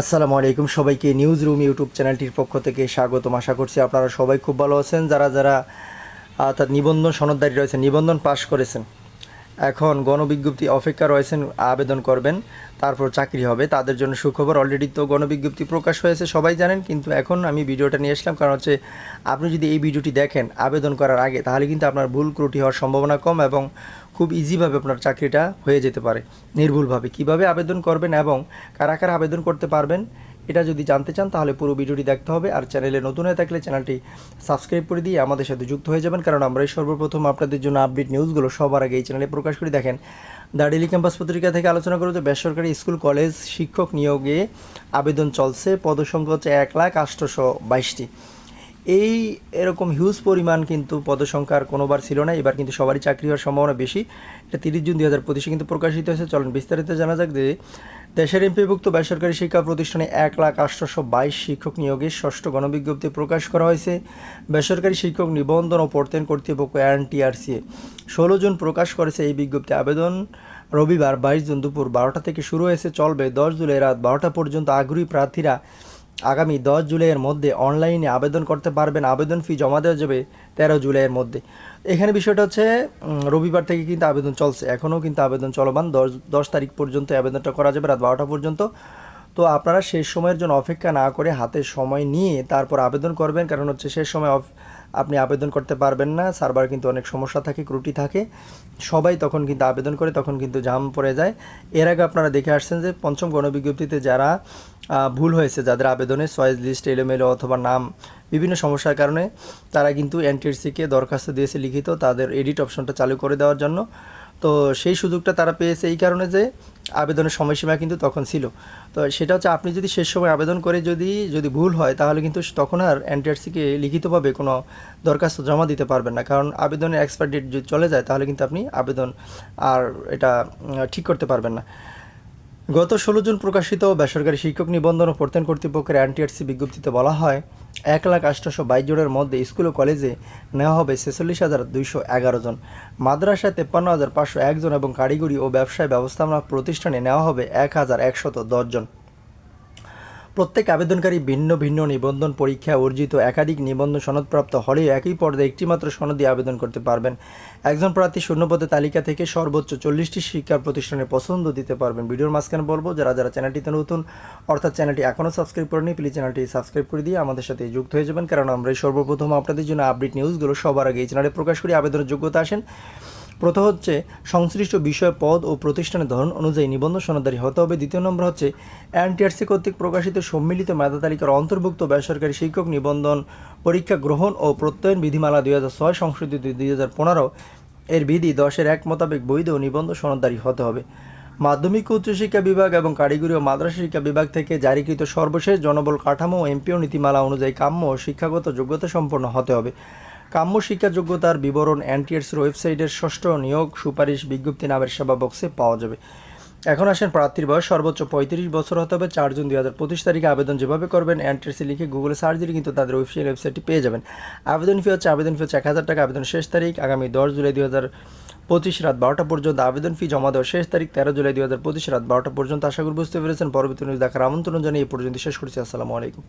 আসসালামু আলাইকুম সবাইকে নিউজ রুম ইউটিউব চ্যানেলটির পক্ষ থেকে স্বাগতম। আশা করছি আপনারা সবাই খুব ভালো আছেন। যারা যারা তার নিবন্ধন সনদদারি রয়েছেন, নিবন্ধন পাশ করেছেন এখন গণবিজ্ঞপ্তি অপেক্ষা রয়েছেন, আবেদন করবেন, তারপর চাকরি হবে। তাদের জন্য সুখবর অলরেডি তো গণবিজ্ঞপ্তি প্রকাশ হয়েছে, সবাই জানেন, কিন্তু এখন আমি ভিডিওটা নিয়ে আসলাম। কারণ হচ্ছে, আপনি যদি এই ভিডিওটি দেখেন, আবেদন করার আগে, তাহলে কিন্তু আপনার ভুল ক্রুটি হওয়ার সম্ভাবনা কম এবং খুব ইজিভাবে আপনার চাকরিটা হয়ে যেতে পারে, নির্ভুলভাবে। কীভাবে আবেদন করবেন এবং কারা কারা আবেদন করতে পারবেন এটা যদি জানতে চান, তাহলে পুরো ভিডিওটি দেখতে হবে। আর চ্যানেলে নতুন হয়ে থাকলে চ্যানেলটি সাবস্ক্রাইব করে দিয়ে আমাদের সাথে যুক্ত হয়ে যাবেন। কারণ আমরা এই সর্বপ্রথম আপনাদের জন্য আপডেট নিউজগুলো সবার আগে এই চ্যানেলে প্রকাশ করে। দেখেন, দ্য ডেলি ক্যাম্পাস পত্রিকা থেকে আলোচনা করব যে বেসরকারি স্কুল কলেজ শিক্ষক নিয়োগে আবেদন চলছে, পদসংখ্যা হচ্ছে এক লাখ আটশোশো বাইশটি। এই এরকম হিউজ পরিমাণ কিন্তু পদসংখ্যার কোনোবার ছিল না। এবার কিন্তু সবারই চাকরি হওয়ার সম্ভাবনা বেশি। এটা তিরিশ জুন দুই হাজার পঁচিশে কিন্তু প্রকাশিত হয়েছে। চলেন বিস্তারিত জানা যাক যে দেশের এমপিভুক্ত বেসরকারি শিক্ষা প্রতিষ্ঠানে এক লাখ আটশোশো বাইশ শিক্ষক নিয়োগের ষষ্ঠ গণবিজ্ঞপ্তি প্রকাশ করা হয়েছে। বেসরকারি শিক্ষক নিবন্ধন ও প্রত্যয়ন কর্তৃপক্ষ এনটিআরসিএ। ষোলো জুন প্রকাশ করেছে এই বিজ্ঞপ্তি। আবেদন রবিবার বাইশ জুন দুপুর বারোটা থেকে শুরু হয়েছে। চলবে দশ জুলাই রাত বারোটা পর্যন্ত। আগ্রহী প্রার্থীরা আগামী দশ জুলাইয়ের মধ্যে অনলাইনে আবেদন করতে পারবেন। আবেদন ফি জমা দেওয়া যাবে তেরো জুলাইয়ের মধ্যে। এখানে বিষয়টা হচ্ছে রবিবার থেকে কিন্তু আবেদন চলছে। এখনও কিন্তু আবেদন চলমান। দশ দশ তারিখ পর্যন্ত আবেদনটা করা যাবে, রাত বারোটা পর্যন্ত। তো আপনারা শেষ সময়ের জন্য অপেক্ষা না করে হাতে সময় নিয়ে তারপর আবেদন করবেন। কারণ হচ্ছে শেষ সময় আপনি আবেদন করতে পারবেন না, সার্ভার কিন্তু অনেক সমস্যা থাকে, ত্রুটি থাকে। সবাই তখন কিন্তু আবেদন করে তখন কিন্তু জাম পড়ে যায়। এর আগে আপনারা দেখে আসছেন যে পঞ্চম গণবিজ্ঞপ্তিতে যারা ভুল হয়েছে, যাদের আবেদনে চয়েস লিস্ট, এলোমেলো অথবা নাম বিভিন্ন সমস্যার কারণে, তারা কিন্তু এনটিএসসিকে দরখাস্ত দিয়েছে লিখিত। তাদের এডিট অপশনটা চালু করে দেওয়ার জন্য। তো সেই সুযোগটা তারা পেয়েছে এই কারণে যে আবেদনের সময়সীমা কিন্তু তখন ছিল। তো সেটা হচ্ছে আপনি যদি শেষ সময় আবেদন করে যদি যদি ভুল হয়, তাহলে কিন্তু তখন আর এনটিআরসিকে লিখিতভাবে কোনো দরখাস্ত জমা দিতে পারবেন না। কারণ আবেদনের এক্সপায়ার ডেট যদি চলে যায়, তাহলে কিন্তু আপনি আবেদন আর এটা ঠিক করতে পারবেন না। গত ষোলো জুন প্রকাশিত বেসরকারি শিক্ষক নিবন্ধন ও প্রত্যয়ন কর্তৃপক্ষের এনটিআরসি বিজ্ঞপ্তিতে বলা হয় এক লাখ আষ্টশো বাইশ জনের মধ্যে স্কুল ও কলেজে নেওয়া হবে ছেচল্লিশ হাজার দুইশো এগারো জন। মাদ্রাসায় তেপ্পান্ন হাজার পাঁচশো একজন এবং কারিগরি ও ব্যবসায় ব্যবস্থাপনা প্রতিষ্ঠানে নেওয়া হবে এক হাজার একশত দশজন প্রত্যেক আবেদনকারী ভিন্ন ভিন্ন নিবন্ধন পরীক্ষা অর্জিত একাধিক নিবন্ধন সনদপ্রাপ্ত হলেও একই পর্যায়ে একটিমাত্র সনদ দিয়ে আবেদন করতে পারবেন। একজন প্রার্থী শূন্যপদের তালিকা থেকে সর্বোচ্চ চল্লিশটি শিক্ষা প্রতিষ্ঠানে পছন্দ দিতে পারবেন। ভিডিওর মাঝখানে বলব, যারা যারা চ্যানেলটিতে নতুন, অর্থাৎ চ্যানেলটি এখনও সাবস্ক্রাইব করেনি প্লিজ চ্যানেলটি সাবস্ক্রাইব করে দিয়ে আমাদের সাথে যুক্ত হয়ে যাবেন। কারণ আমরা এই সর্বপ্রথম আপনাদের জন্য আপডেট নিউজগুলো সবার আগে এই চ্যানেলে প্রকাশ করি। আবেদনের যোগ্যতা আসেন প্রথম হচ্ছে সংশ্লিষ্ট বিষয়, পদ ও প্রতিষ্ঠানের ধরন অনুযায়ী নিবন্ধন সনদারি হতে হবে। দ্বিতীয় নম্বর হচ্ছে এনটিআরসি কর্তৃক প্রকাশিত সম্মিলিত মেধা তালিকার অন্তর্ভুক্ত বেসরকারি শিক্ষক নিবন্ধন পরীক্ষা গ্রহণ ও প্রত্যয়ন বিধিমালা দুই হাজার ছয় সংশোধিত দুই হাজার পনেরো এর বিধি দশের এক মোতাবেক বৈধ ও নিবন্ধন সনদারি হতে হবে। মাধ্যমিক উচ্চশিক্ষা বিভাগ এবং কারিগরি ও মাদ্রাসা শিক্ষা বিভাগ থেকে জারিকৃত সর্বশেষ জনবল কাঠামো ও এমপিও নীতিমালা অনুযায়ী কাম্য ও শিক্ষাগত যোগ্যতা সম্পন্ন হতে হবে। কাম্য শিক্ষা যোগ্যতার বিবরণ এনটিএসের ওয়েবসাইটের ষষ্ঠ নিয়োগ সুপারিশ বিজ্ঞপ্তি নামের সেবা বক্সে পাওয়া যাবে। এখন আসেন প্রার্থীর বয়স, সর্বোচ্চ পঁয়ত্রিশ বছর হতে হবে, চার জুন দুই হাজার পঁচিশ তারিখে আবেদন যেভাবে করবেন এনটিএসি লিখে গুগলে সার্চ দিলে কিন্তু তাদের ওয়েবসাইট ওয়েবসাইটটি পেয়ে যাবেন। আবেদন ফি হচ্ছে, আবেদন ফি হচ্ছে এক হাজার টাকা আবেদন শেষ তারিখ আগামী দশ জুলাই দুই হাজার পঁচিশ রাত বারোটা পর্যন্ত। আবেদন ফি জমা দেওয়ার শেষ তারিখ তেরো জুলাই দুই হাজার পঁচিশ রাত বারোটা পর্যন্ত। আশা করি বুঝতে পেরেছেন। পরবর্তী নিউজ দেখার আমন্ত্রণ জানিয়ে এই পর্যন্ত শেষ করছি। আসসালামু আলাইকুম।